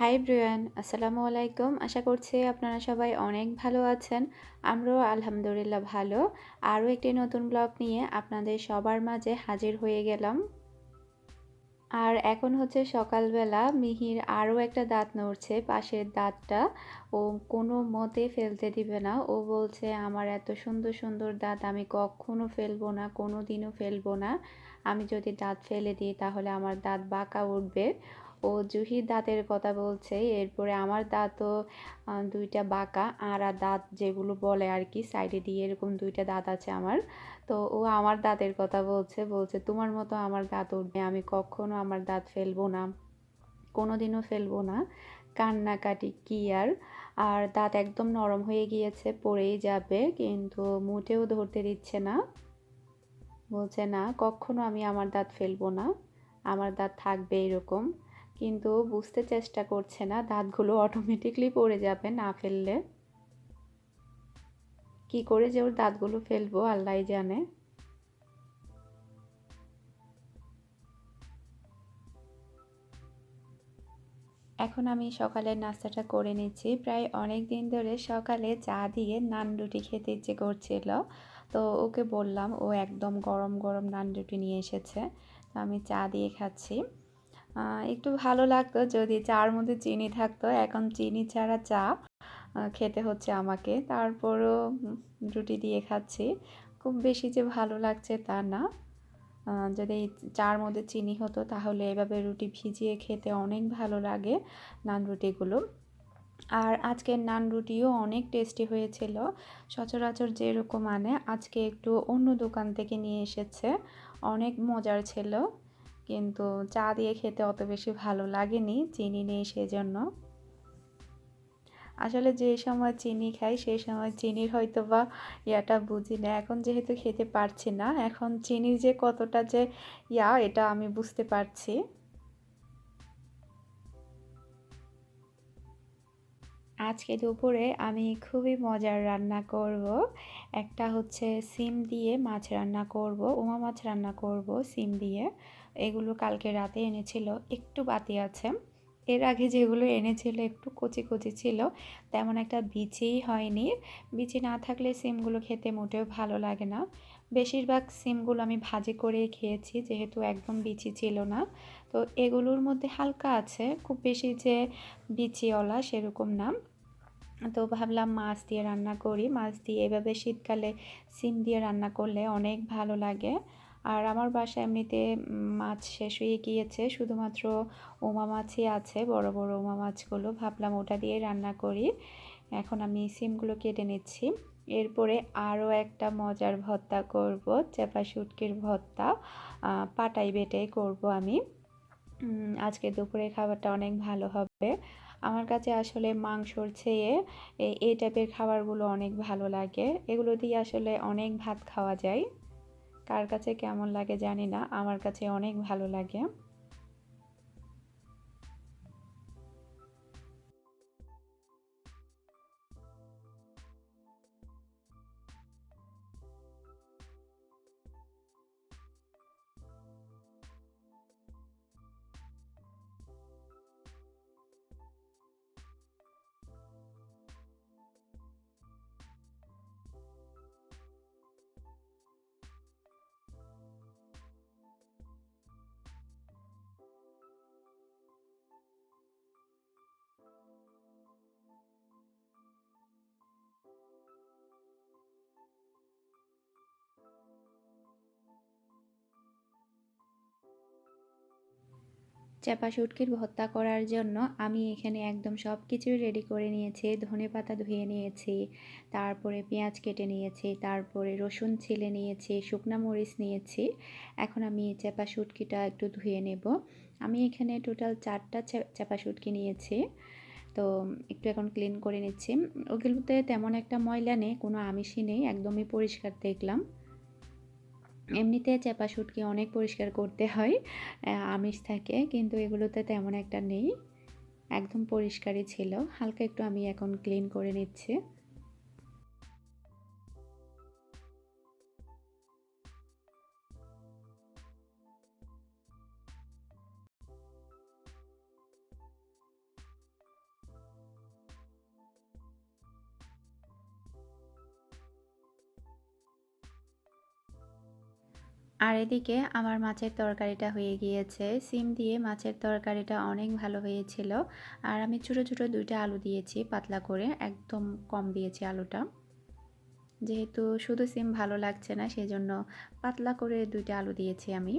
High Brian, আসসালামু আলাইকুম। আশা করছি আপনারা সবাই অনেক ভালো আছেন। আমরাও আলহামদুলিল্লাহ ভালো। আরও একটি নতুন ব্লগ নিয়ে আপনাদের সবার মাঝে হাজির হয়ে গেলাম। আর এখন হচ্ছে সকালবেলা মিহির আরও একটা দাঁত নড়ছে পাশের দাঁতটা। ও কোনো মতে ফেলতে দিবে না। ও বলছে, আমার এত সুন্দর সুন্দর দাঁত আমি কখনো ফেলব না কোনো দিনও ফেলব না। আমি যদি দাঁত ফেলে দিই তাহলে আমার দাঁত বাঁকা উঠবে। ও জুহির দাঁতের কথা বলছে। এরপরে আমার দাঁতও দুইটা বাঁকা, আর আর দাঁত যেগুলো বলে আর কি, সাইডে দিয়ে এরকম দুইটা দাঁত আছে আমার। তো ও আমার দাঁতের কথা বলছে বলছে, তোমার মতো আমার দাঁত উঠবে, আমি কখনো আমার দাঁত ফেলব না, কোনোদিনও ফেলব না। কান্নাকাটি কি আর? আর দাঁত একদম নরম হয়ে গিয়েছে, পড়েই যাবে, কিন্তু মুটেও ধরতে দিচ্ছে না। বলছে, না, কখনো আমি আমার দাঁত ফেলব না, আমার দাঁত থাকবে এরকম। কিন্তু বুঝতে চেষ্টা করছে না, দাঁতগুলো অটোমেটিকলি পড়ে যাবে না ফেললে। কি করে যে ওর দাঁতগুলো ফেলব আল্লাহ জানে। এখন আমি সকালের নাস্তাটা করে নিচ্ছি। প্রায় অনেক দিন ধরে সকালে চা দিয়ে নান রুটি খেতে ইচ্ছে করছিল। তো ওকে বললাম, ও একদম গরম গরম নান রুটি নিয়ে এসেছে। তো আমি চা দিয়ে খাচ্ছি। একটু ভালো লাগতো যদি চার মধ্যে চিনি থাকতো। এখন চিনি ছাড়া চা খেতে হচ্ছে আমাকে। তারপরও রুটি দিয়ে খাচ্ছি। খুব বেশি যে ভালো লাগছে তা না। যদি চার মধ্যে চিনি হতো তাহলে এভাবে রুটি ভিজিয়ে খেতে অনেক ভালো লাগে নান রুটিগুলো। আর আজকের নান রুটিও অনেক টেস্টি হয়েছিল। সচরাচর যেরকম আনে, আজকে একটু অন্য দোকান থেকে নিয়ে এসেছে। অনেক মজার ছিল। কিন্তু চা দিয়ে খেতে অত বেশি ভালো লাগেনি চিনি নেই সেজন্য। আসলে যে সময় চিনি খাই, সেই সময় চিনির হয়তো বা ইয়াটা বুঝি না। এখন যেহেতু খেতে পারছি না, এখন চিনির যে কতটা যে ইয়া, এটা আমি বুঝতে পারছি। আজকে দুপুরে আমি খুবই মজার রান্না করব। একটা হচ্ছে সিম দিয়ে মাছ রান্না করব, উমা মাছ রান্না করব সিম দিয়ে। এগুলো কালকে রাতে এনেছিল, একটু বাতি আছে। এর আগে যেগুলো এনেছিল একটু কচি কচি ছিল, তেমন একটা বিচিই হয়নি। বিচি না থাকলে সিমগুলো খেতে মোটেও ভালো লাগে না। বেশিরভাগ সিমগুলো আমি ভাজি করে খেয়েছি, যেহেতু একদম বিচি ছিল না। তো এগুলোর মধ্যে হালকা আছে, খুব বেশি যে বিচিওয়ালা সেরকম না। তো ভাবলাম মাছ দিয়ে রান্না করি। মাছ দিয়ে এভাবে শীতকালে সিম দিয়ে রান্না করলে অনেক ভালো লাগে। আর আমার বাসায় এমনিতে মাছ শেষ হয়ে গিয়েছে। শুধুমাত্র ওমা মাছই আছে, বড় বড় ওমা মাছগুলো। ভাবলাম ওটা দিয়ে রান্না করি। এখন আমি সিমগুলো কেটে নিচ্ছি। এরপরে আরও একটা মজার ভর্তা করব, চেপা শুটকির ভর্তা। পাটাই বেটে করব আমি। আজকে দুপুরের খাবারটা অনেক ভালো হবে। আমার কাছে আসলে মাংসর চেয়ে এই টাইপের খাবারগুলো অনেক ভালো লাগে। এগুলো দিয়ে আসলে অনেক ভাত খাওয়া যায়। কার কাছে কেমন লাগে জানি না আমার কাছে অনেক ভালো লাগে। চাপা শুটকির ভর্তা করার জন্য আমি এখানে একদম সব কিছুই রেডি করে নিয়েছি, ধনে পাতা ধুয়ে নিয়েছি, তারপরে পেঁয়াজ কেটে নিয়েছি, তারপরে রসুন ছিলে নিয়েছি, শুকনা মরিচ নিয়েছি। এখন আমি চাপা শুটকিটা একটু ধুয়ে নেব। আমি এখানে টোটাল চারটা চাপা শুটকি নিয়েছি। তো একটু এখন ক্লিন করে নিচ্ছি। ওগুলোতে তেমন একটা ময়লা নেই, কোনো আমিষই নেই, একদমই পরিষ্কার দেখলাম। এমনিতে চেপা শুটকি অনেক পরিষ্কার করতে হয় আমিষ থাকে, কিন্তু এগুলোতে তেমন একটা নেই। একদম পরিষ্কারই ছিল, হালকা একটু আমি এখন ক্লিন করে নিচ্ছি। আর এদিকে আমার মাছের তরকারিটা হয়ে গিয়েছে। সিম দিয়ে মাছের তরকারিটা অনেক ভালো হয়েছিল। আর আমি ছোটো ছোটো দুইটা আলু দিয়েছি পাতলা করে, একদম কম দিয়েছি আলুটা। যেহেতু শুধু সিম ভালো লাগছে না, সেজন্য পাতলা করে দুইটা আলু দিয়েছি আমি।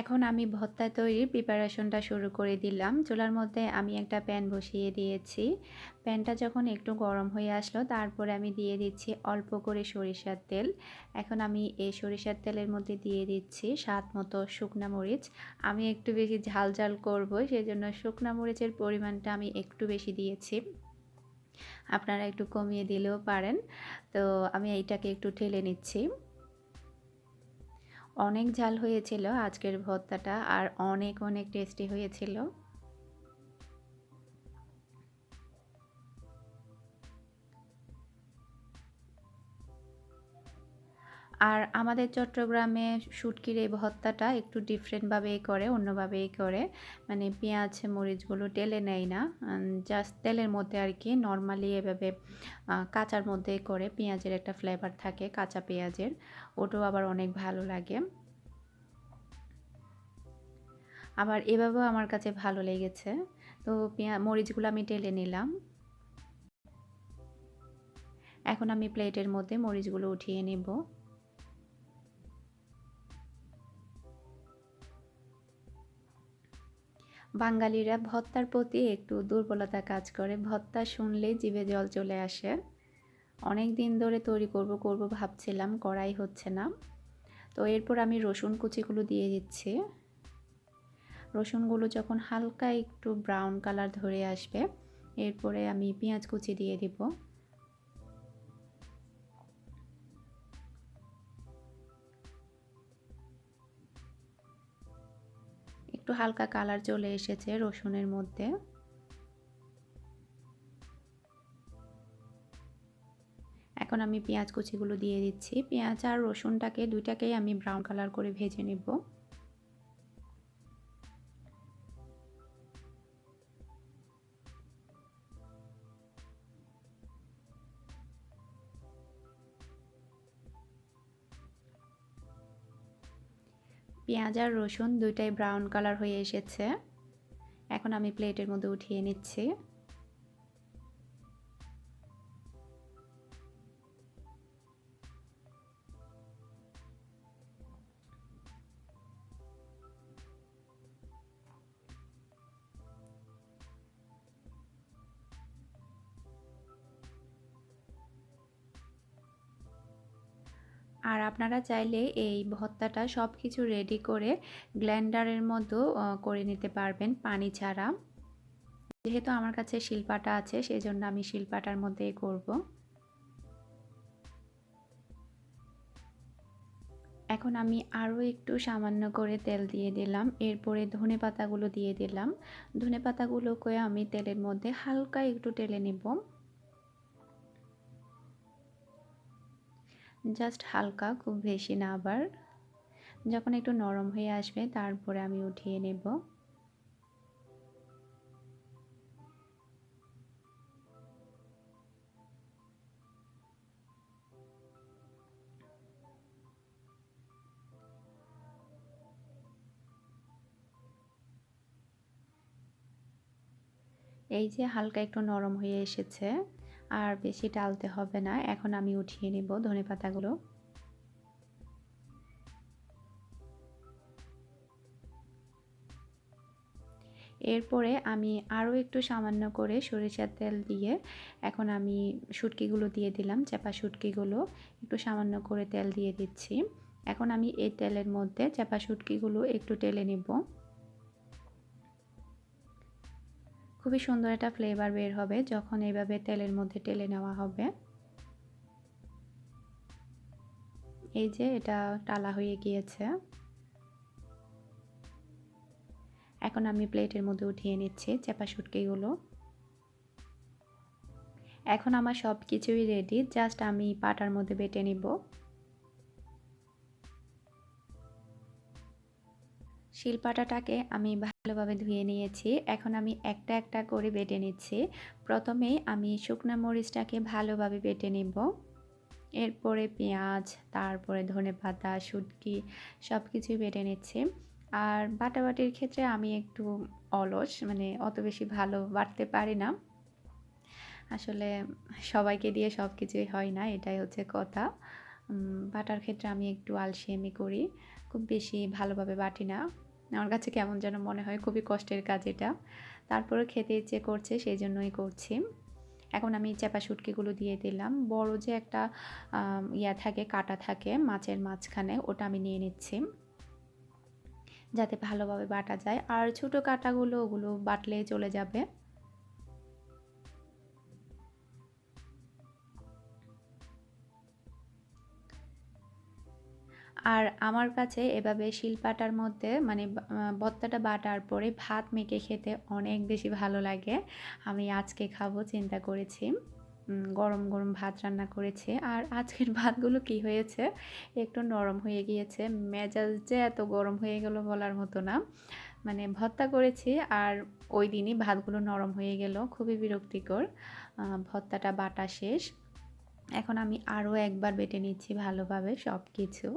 এখন আমি ভর্তা তৈরির প্রিপারেশনটা শুরু করে দিলাম। চুলার মধ্যে আমি একটা প্যান বসিয়ে দিয়েছি। প্যানটা যখন একটু গরম হয়ে আসলো, তারপরে আমি দিয়ে দিচ্ছি অল্প করে সরিষার তেল। এখন আমি এই সরিষার তেলের মধ্যে দিয়ে দিচ্ছি স্বাদ মতো শুকনা মরিচ। আমি একটু বেশি ঝাল ঝাল করব সেই জন্য শুকনা মরিচের পরিমাণটা আমি একটু বেশি দিয়েছি। আপনারা একটু কমিয়ে দিলেও পারেন। তো আমি এইটাকে একটু ঠেলে নিচ্ছি। অনেক ঝাল হয়েছিল আজকের ভর্তাটা আর অনেক অনেক টেস্টি হয়েছিল। আর আমাদের চট্টগ্রামে শুটকির এই ভর্তাটা একটু ডিফারেন্টভাবেই করে, অন্যভাবেই করে। মানে পেঁয়াজ, মরিচগুলো টেলে নেয় না। জাস্ট তেলের মধ্যে আর কি নর্মালি এভাবে কাঁচার মধ্যেই করে পেঁয়াজের একটা ফ্লেভার থাকে, কাঁচা পেঁয়াজের। ওটাও আবার অনেক ভালো লাগে। আবার এভাবেও আমার কাছে ভালো লেগেছে। তো পেঁয়া, মরিচগুলো আমি টেলে নিলাম। এখন আমি প্লেটের মধ্যে মরিচগুলো উঠিয়ে নেব। বাঙালিরা ভত্তার প্রতি একটু দুর্বলতা কাজ করে। ভত্তা শুনলেই জিভে জল চলে আসে। অনেক দিন ধরে তৈরি করব করব ভাবছিলাম, করাই হচ্ছে না। তো এরপর আমি রসুন কুচিগুলো দিয়ে দিচ্ছি। রসুনগুলো যখন হালকা একটু ব্রাউন কালার ধরে আসবে, এরপরে আমি পেঁয়াজ কুচি দিয়ে দিব। একটু হালকা কালার চলে এসেছে রসুনের মধ্যে। এখন আমি পেঁয়াজ কুচিগুলো দিয়ে দিচ্ছি। পেঁয়াজ আর রসুনটাকে দুইটাকেই আমি ব্রাউন কালার করে ভেজে নেব। পেঁয়াজ আর রসুন দুইটাই ব্রাউন কালার হয়ে এসেছে। এখন আমি প্লেটের মধ্যে উঠিয়ে নিচ্ছি। আর আপনারা চাইলে এই ভর্তাটা সব কিছু রেডি করে গ্ল্যান্ডারের মতো করে নিতে পারবেন পানি ছাড়া। যেহেতু আমার কাছে শিলপাটা আছে সেই জন্য আমি শিলপাটার মধ্যেই করব। এখন আমি আরও একটু সামান্য করে তেল দিয়ে দিলাম। এরপরে ধনে পাতাগুলো দিয়ে দিলাম। ধনে পাতাগুলোকে আমি তেলের মধ্যে হালকা একটু টেলে নেব। জাস্ট হালকা, খুব বেশি না আবার। যখন একটু নরম হয়ে আসবে, তারপরে আমি উঠিয়ে নেব। এই যে হালকা একটু নরম হয়ে এসেছে। আর বেশি টালতে হবে না। এখন আমি উঠিয়ে নিব ধনে পাতাগুলো। এরপরে আমি আরও একটু সামান্য করে সরিষার তেল দিয়ে এখন আমি শুটকিগুলো দিয়ে দিলাম, চাপা শুটকিগুলো। একটু সামান্য করে তেল দিয়ে দিচ্ছি। এখন আমি এই তেলের মধ্যে চাপা শুটকিগুলো একটু টেলে নিব। খুবই সুন্দর একটা ফ্লেভার বের হবে যখন এইভাবে তেলের মধ্যে টেলে নেওয়া হবে। এই যে এটা টালা হয়ে গিয়েছে। এখন আমি প্লেটের মধ্যে উঠিয়ে নিচ্ছি চেপা শুটকিগুলো। এখন আমার সব কিছুই রেডি জাস্ট আমি পাটার মধ্যে বেটে নিব। শিলপাটাটাকে আমি ভালোভাবে ধুয়ে নিয়েছি। এখন আমি একটা একটা করে বেটে নিচ্ছি। প্রথমেই আমি শুকনো মরিচটাকে ভালোভাবে বেটে নিব। এরপরে পেঁয়াজ, তারপরে ধনে পাতা শুটকি সব কিছুই বেটে নিচ্ছি। আর বাটাবাটির ক্ষেত্রে আমি একটু অলস মানে অত বেশি ভালো বাটতে পারি না। আসলে সবাইকে দিয়ে সব কিছুই হয় না, এটাই হচ্ছে কথা। বাটার ক্ষেত্রে আমি একটু আলসেমি করি। খুব বেশি ভালোভাবে বাটি না। আমার কাছে কেমন যেন মনে হয়, খুবই কষ্টের কাজ এটা। তারপরে খেতে ইচ্ছে করছে সেই জন্যই করছি। এখন আমি চাপা শুটকিগুলো দিয়ে দিলাম। বড় যে একটা ইয়া থাকে, কাটা থাকে মাছের মাঝখানে, ওটা আমি নিয়ে নিচ্ছি। যাতে ভালোভাবে বাটা যায়। আর ছোটো কাটাগুলো, ওগুলো বাটলে চলে যাবে। আর আমার কাছে এভাবে শিলপাটার মধ্যে মানে ভর্তাটা বাটার পরে ভাত মেখে খেতে অনেক বেশি ভালো লাগে। আমি আজকে খাব চিন্তা করেছি। গরম গরম ভাত রান্না করেছি। আর আজকের ভাতগুলো কি হয়েছে? একটু নরম হয়ে গিয়েছে। মেজাজ যে এত গরম হয়ে গেল বলার মতো না। মানে ভত্তা করেছি আর ওই দিনই ভাতগুলো নরম হয়ে গেল। খুবই বিরক্তিকর। ভত্তাটা বাটা শেষ। এখন আমি আরও একবার বেটে নিচ্ছি ভালোভাবে সব কিছু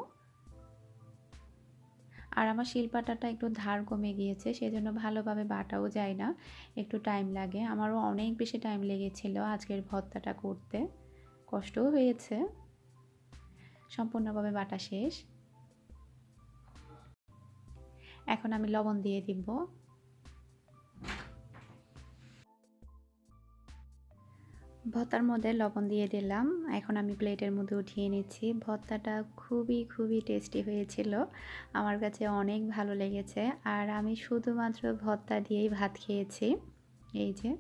আর আমার শিলপাটাটা একটু ধার কমে গিয়েছে সেই জন্য ভালোভাবে বাটাও যায় না, একটু টাইম লাগে। আমারও অনেক বেশি টাইম লেগেছিল আজকের ভর্তাটা করতে। কষ্টও হয়েছে। সম্পূর্ণভাবে বাটা শেষ। এখন আমি লবণ দিয়ে দিব। ভর্তার মধ্যে লবণ দিয়ে দিলাম। এখন আমি প্লেটের মধ্যে উঠিয়ে নিচ্ছি। ভর্তাটা খুবই খুবই টেস্টি হয়েছিল। আমার কাছে অনেক ভালো লেগেছে। আর আমি শুধুমাত্র ভর্তা দিয়েই ভাত খেয়েছি। এই যে।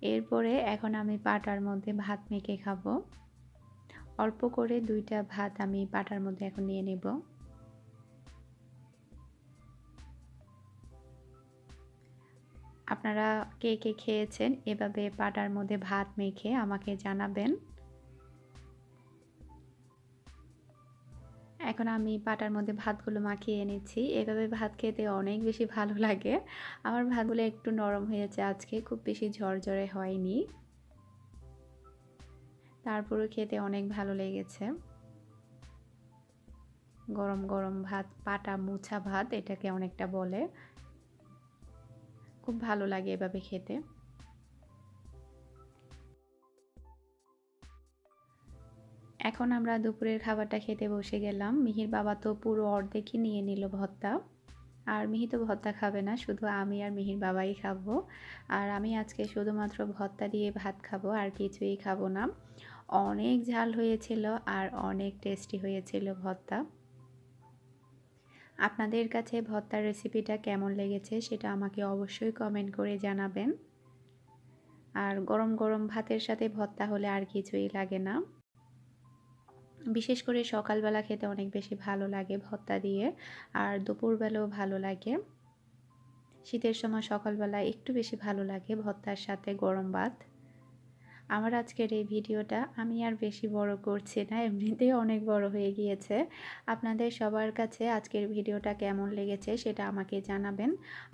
এরপরে এখন আমি পাটার মধ্যে ভাত মেখে খাব। অল্প করে দুইটা ভাত আমি পাটার মধ্যে এখন নিয়ে নেব। আপনারা কে কে খেয়েছেন? এভাবে পাটার মধ্যে ভাত মেখে আমাকে জানাবেন। এখন আমি পাটার মধ্যে ভাতগুলো মাখিয়ে এনেছি। এভাবে ভাত খেতে অনেক বেশি ভালো লাগে। আমার ভাতগুলো একটু নরম হয়েছে আজকে, খুব বেশি ঝরঝরে হয়নি। তারপরে খেতে অনেক ভালো লেগেছে। গরম গরম ভাত, পাটা মুছা ভাত, এটাকে অনেকটা বলে। খুব ভালো লাগে এভাবে খেতে। এখন আমরা দুপুরের খাবারটা খেতে বসে গেলাম। মিহির বাবা তো পুরো অর্ধেকই নিয়ে নিল ভত্তা আর মিহি তো ভত্তা খাবে না, শুধু আমি আর মিহির বাবাই খাব। আর আমি আজকে শুধুমাত্র ভত্তা দিয়ে ভাত খাব, আর কিছুই খাব না। অনেক ঝাল হয়েছিল আর অনেক টেস্টি হয়েছিল ভত্তা আপনাদের কাছে ভর্তার রেসিপিটা কেমন লেগেছে সেটা আমাকে অবশ্যই কমেন্ট করে জানাবেন। আর গরম গরম ভাতের সাথে ভর্তা হলে আর কিছুই লাগে না। বিশেষ করে সকালবেলা খেতে অনেক বেশি ভালো লাগে ভর্তা দিয়ে, আর দুপুরবেলাও ভালো লাগে। শীতের সময় সকালবেলা একটু বেশি ভালো লাগে ভর্তার সাথে গরম ভাত। আমার আজকের এই ভিডিওটা আমি আর বেশি বড় করছি না, এমনিতেই অনেক বড় হয়ে গিয়েছে। আপনাদের সবার কাছে আজকের ভিডিওটা কেমন লেগেছে সেটা আমাকে জানাবেন।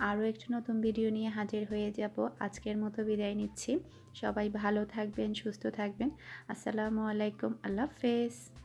আরও একটু নতুন ভিডিও নিয়ে হাজির হয়ে যাব। আজকের মতো বিদায় নিচ্ছি। সবাই ভালো থাকবেন, সুস্থ থাকবেন। আসসালামু আলাইকুম, আল্লাহ হাফেজ।